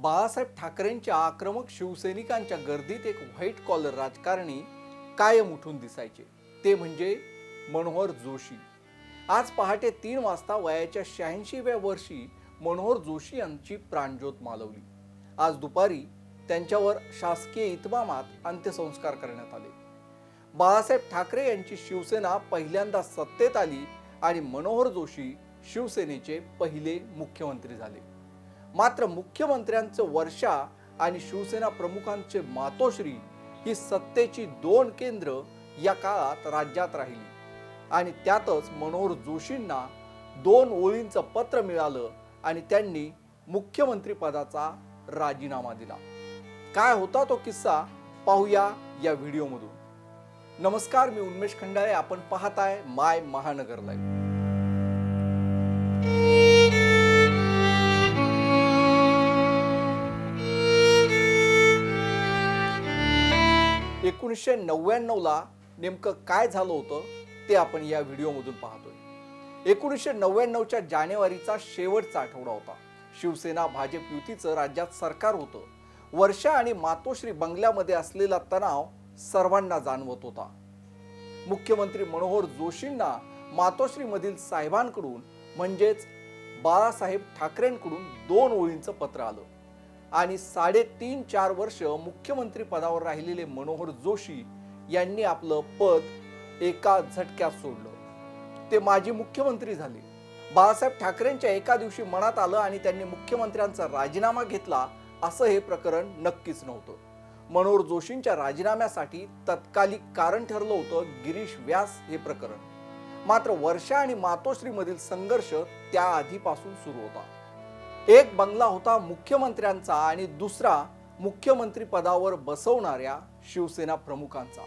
बाळासाहेब ठाकरेंच्या आक्रमक शिवसैनिकांच्या गर्दीत एक व्हाईट कॉलर राजकारणी कायम उठून दिसायचे. ते म्हणजे मनोहर जोशी. आज पहाटे तीन वाजता वयाच्या शहाऐंशीव्या वर्षी मनोहर जोशी यांची प्राणज्योत मालवली. आज दुपारी त्यांच्यावर शासकीय इतमामात अंत्यसंस्कार करण्यात आले. बाळासाहेब ठाकरे यांची शिवसेना पहिल्यांदा सत्तेत आली आणि मनोहर जोशी शिवसेनेचे पहिले मुख्यमंत्री झाले. मात्र मुख्यमंत्र्यांचं वर्षा आणि शिवसेना प्रमुखांचे मातोश्री ही सत्तेची दोन केंद्र या काळात राज्यात राहिली. आणि त्यातच मनोहर जोशींना दोन ओळींचं पत्र मिळालं आणि त्यांनी मुख्यमंत्री पदाचा राजीनामा दिला. काय होता तो किस्सा पाहूया या व्हिडिओमधून. नमस्कार मी उन्मेष खंडाळे. आपण पाहताय माय महानगर लाईव्ह. एकोणीसशे नव्याण्णवला नेमकं काय झालं होतं ते आपण या व्हिडिओमधून पाहतोय. एकोणीसशे नव्याण्णवच्या जानेवारीचा शेवटचा आठवडा होता. शिवसेना भाजप युतीचं राज्यात सरकार होतं. वर्षा आणि मातोश्री बंगल्यामध्ये असलेला तणाव सर्वांना जाणवत होता. मुख्यमंत्री मनोहर जोशींना मातोश्रीमधील साहेबांकडून म्हणजेच बाळासाहेब ठाकरेंकडून दोन ओळींचं पत्र आलं. आणि साडेतीन चार वर्ष मुख्यमंत्री पदावर राहिलेले मनोहर जोशी यांनी आपलं पद एका झटक्यात सोडलं. ते माजी मुख्यमंत्री झाले. बाळासाहेब ठाकरेंच्या एका दिवशी मनात आलं आणि त्यांनी मुख्यमंत्र्यांचा राजीनामा घेतला असं हे प्रकरण नक्कीच नव्हतं. मनोहर जोशींच्या राजीनाम्यासाठी तत्कालिक कारण ठरलं होतं गिरीश व्यास हे प्रकरण. मात्र वर्षा आणि मातोश्रीमधील संघर्ष त्याआधीपासून सुरू होता. एक बंगला होता मुख्यमंत्र्यांचा आणि दुसरा मुख्यमंत्री पदावर बसवणाऱ्या शिवसेना प्रमुखांचा.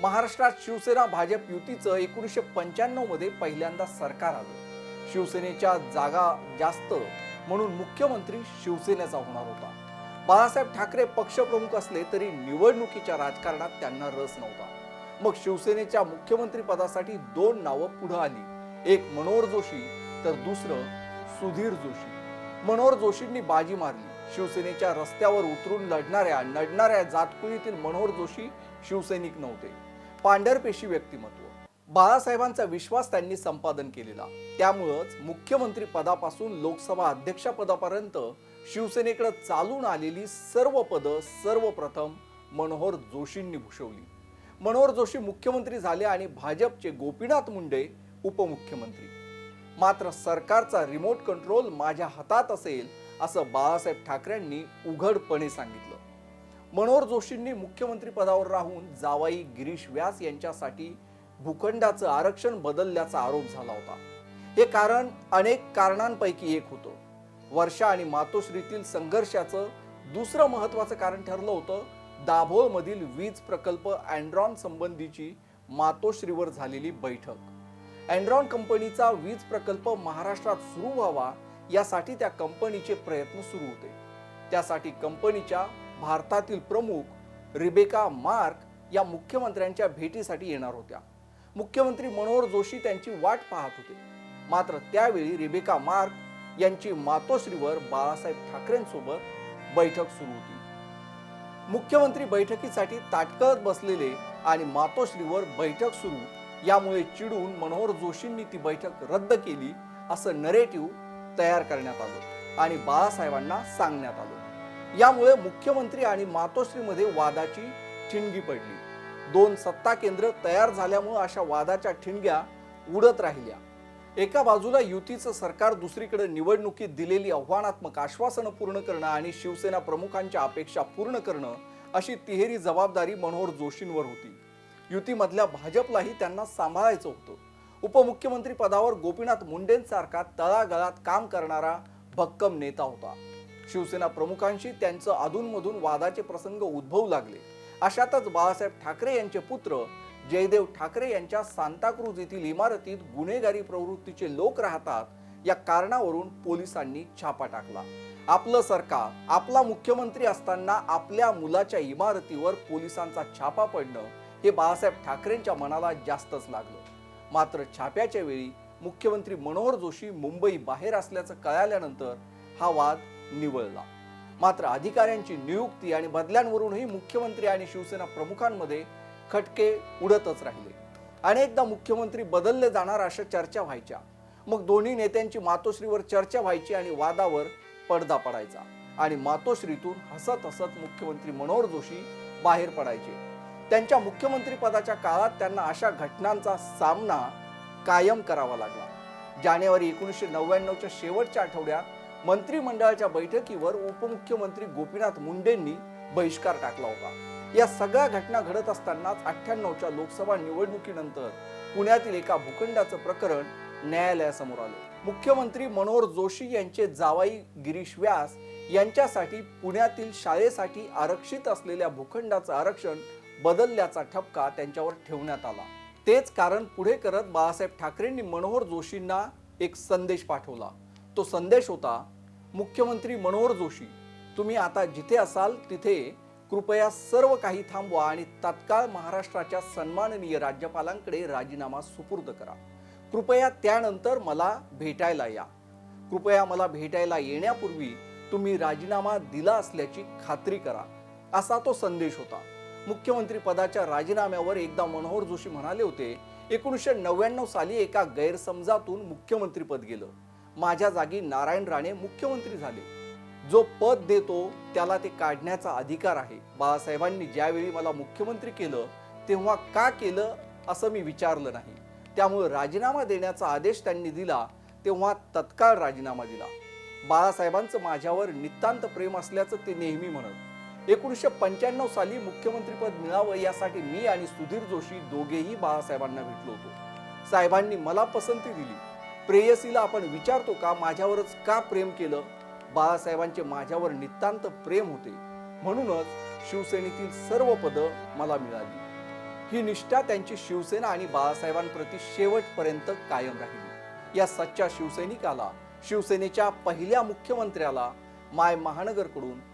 महाराष्ट्रात शिवसेना भाजप युतीचं एकोणीसशे पंच्याण्णवमध्ये पहिल्यांदा सरकार आलं. शिवसेनेच्या जागा जास्त म्हणून मुख्यमंत्री शिवसेनेचा होणार होता. बाळासाहेब ठाकरे पक्षप्रमुख असले तरी निवडणुकीच्या राजकारणात त्यांना रस नव्हता. मग शिवसेनेच्या मुख्यमंत्री पदासाठी दोन नावं पुढे आली. एक मनोहर जोशी तर दुसरं सुधीर जोशी. मनोहर जोशींनी बाजी मारली. शिवसेनेच्या रस्त्यावर उतरून लढणाऱ्या लढणाऱ्या जातकुळीतील मनोहर जोशी शिवसैनिक नव्हते. पांढरपेशी व्यक्तिमत्व. बाळासाहेबांचा विश्वास त्यांनी संपादन केलेला. त्यामुळंच मुख्यमंत्री पदापासून लोकसभा अध्यक्षपदापर्यंत शिवसेनेकडे चालून आलेली सर्व पदं सर्वप्रथम मनोहर जोशींनी भूषवली. मनोहर जोशी मुख्यमंत्री झाले आणि भाजपचे गोपीनाथ मुंडे उपमुख्यमंत्री. मात्र सरकारचा रिमोट कंट्रोल माझ्या हातात असेल असं बाळासाहेब ठाकरेंनी उघडपणे सांगितलं. मनोहर जोशींनी मुख्यमंत्री पदावर राहून जावाई गिरीश व्यास यांच्यासाठी भूखंडाचं आरक्षण बदलल्याचा आरोप झाला होता. हे कारण अनेक कारणांपैकी एक होतं. वर्षा आणि मातोश्रीतील संघर्षाचं दुसरं महत्वाचं कारण ठरलं होतं. दाभोळमधील वीज प्रकल्प अँड्रॉन संबंधीची मातोश्रीवर झालेली बैठक. अँड्रॉन कंपनीचा वीज प्रकल्प महाराष्ट्रात सुरू व्हावा यासाठी त्या कंपनीचे प्रयत्न सुरू होते. त्यासाठी कंपनीच्या भारतातील प्रमुख रिबेका मार्क या मुख्यमंत्र्यांच्या भेटीसाठी येणार होत्या. मुख्यमंत्री मनोहर जोशी त्यांची वाट पाहत होते. मात्र त्यावेळी रिबेका मार्क यांची मातोश्रीवर बाळासाहेब ठाकरेंसोबत बैठक सुरू होती. मुख्यमंत्री बैठकीसाठी ताटकळत बसलेले आणि मातोश्रीवर बैठक सुरू यामुळे चिडून मनोहर जोशींनी ती बैठक रद्द केली असं नरेटिव्ह तयार करण्यात आलं आणि बाळासाहेबांना सांगण्यात आलं. यामुळे मुख्यमंत्री आणि मातोश्रीमध्ये वादाची ठिणगी पडली. दोन सत्ता केंद्र तयार झाल्यामुळे अशा वादाच्या ठिणग्या उडत राहिल्या. एका बाजूला युतीचं सरकार दुसरीकडे निवडणुकीत दिलेली आव्हानात्मक आश्वासनं पूर्ण करणं आणि शिवसेना प्रमुखांच्या अपेक्षा पूर्ण करणं अशी तिहेरी जबाबदारी मनोहर जोशींवर होती. युतीमधल्या भाजपलाही त्यांना सांभाळायचं होतं. उपमुख्यमंत्री पदावर गोपीनाथ मुंडेंसारखा तळागळात काम करणारा भक्कम नेता होता. शिवसेना प्रमुखांशी त्यांचं अधूनमधून वादाचे प्रसंग उद्भवू लागले. अशातच बाळासाहेब ठाकरे यांचे पुत्र जयदेव ठाकरे यांच्या सांताक्रूज येथील इमारतीत गुन्हेगारी प्रवृत्तीचे लोक राहतात या कारणावरून पोलिसांनी छापा टाकला. आपलं सरकार आपला मुख्यमंत्री असताना आपल्या मुलाच्या इमारतीवर पोलिसांचा छापा पडणं हे बाळासाहेब ठाकरेंच्या मनाला जास्तच लागलं. मात्र छाप्याच्या वेळी मुख्यमंत्री मनोहर जोशी मुंबई बाहेर असल्याचं कळाल्यानंतर हा वाद निवळला. मात्र अधिकाऱ्यांची नियुक्ती आणि बदल्यांवरूनही मुख्यमंत्री आणि शिवसेना प्रमुखांमध्ये खटके उडतच राहिले. अनेकदा मुख्यमंत्री बदलले जाणार अशा चर्चा व्हायच्या. मग दोन्ही नेत्यांची मातोश्रीवर चर्चा व्हायची आणि वादावर पडदा पडायचा. आणि मातोश्रीतून हसत हसत मुख्यमंत्री मनोहर जोशी बाहेर पडायचे. त्यांच्या मुख्यमंत्री पदाच्या काळात त्यांना अशा घटनांचा सामना कायम करावा लागला. जानेवारी एकोणीसशे नव्याण्णवच्या शेवटच्या आठवड्यात मंत्रिमंडळाच्या बैठकीवर उपमुख्यमंत्री गोपीनाथ मुंडेंनी बहिष्कार टाकला होता. या सगळ्या घटना घडत असतानाच अठ्ठ्याण्णवच्या लोकसभा निवडणुकीनंतर पुण्यातील एका भूखंडाचं प्रकरण न्यायालयासमोर आलं. मुख्यमंत्री मनोहर जोशी यांचे जावाई गिरीश व्यास यांच्यासाठी पुण्यातील शाळेसाठी आरक्षित असलेल्या भूखंडाचं आरक्षण बदलल्याचा ठपका त्यांच्यावर ठेवण्यात आला. तेच कारण पुढे करत बाळासाहेब ठाकरेंनी मनोहर जोशींना एक संदेश पाठवला. तो संदेश होता मुख्यमंत्री मनोहर जोशी तुम्ही आता जिथे असाल तिथे कृपया सर्व काही थांबवा आणि तात्काळ महाराष्ट्राच्या सन्माननीय राज्यपालांकडे राजीनामा सुपूर्द करा. कृपया त्यानंतर मला भेटायला या. कृपया मला भेटायला येण्यापूर्वी तुम्ही राजीनामा दिला असल्याची खात्री करा. असा तो संदेश होता. मुख्यमंत्री पदाच्या राजीनाम्यावर एकदा मनोहर जोशी म्हणाले होते एकोणीसशे नव्याण्णव साली एका गैरसमजातून मुख्यमंत्रीपद गेलं. माझ्या जागी नारायण राणे मुख्यमंत्री झाले. जो पद देतो त्याला ते काढण्याचा अधिकार आहे. बाळासाहेबांनी ज्यावेळी मला मुख्यमंत्री केलं तेव्हा का केलं असं मी विचारलं नाही. त्यामुळे राजीनामा देण्याचा आदेश त्यांनी दिला तेव्हा तत्काळ राजीनामा दिला. बाळासाहेबांचं माझ्यावर नितांत प्रेम असल्याचं ते नेहमी म्हणत. एकोणीसशे पंच्याण्णव साली मुख्यमंत्रीपद मिळावं यासाठी मी आणि सुधीर जोशी दोघेही बाळासाहेबांना भेटलो होतो. साहेबांनी मला पसंती दिली. प्रेयसीला आपण विचारतो का माझ्यावरच का प्रेम केलं? बाळासाहेबांचे माझ्यावर नितांत प्रेम होते. म्हणूनच शिवसेनेतील सर्व पदं मला मिळाली. ही निष्ठा त्यांची शिवसेना आणि बाळासाहेबांप्रती शेवटपर्यंत कायम राहिली. या सच्च्या शिवसैनिकाला शिवसेनेच्या पहिल्या मुख्यमंत्र्याला माय महानगरकडून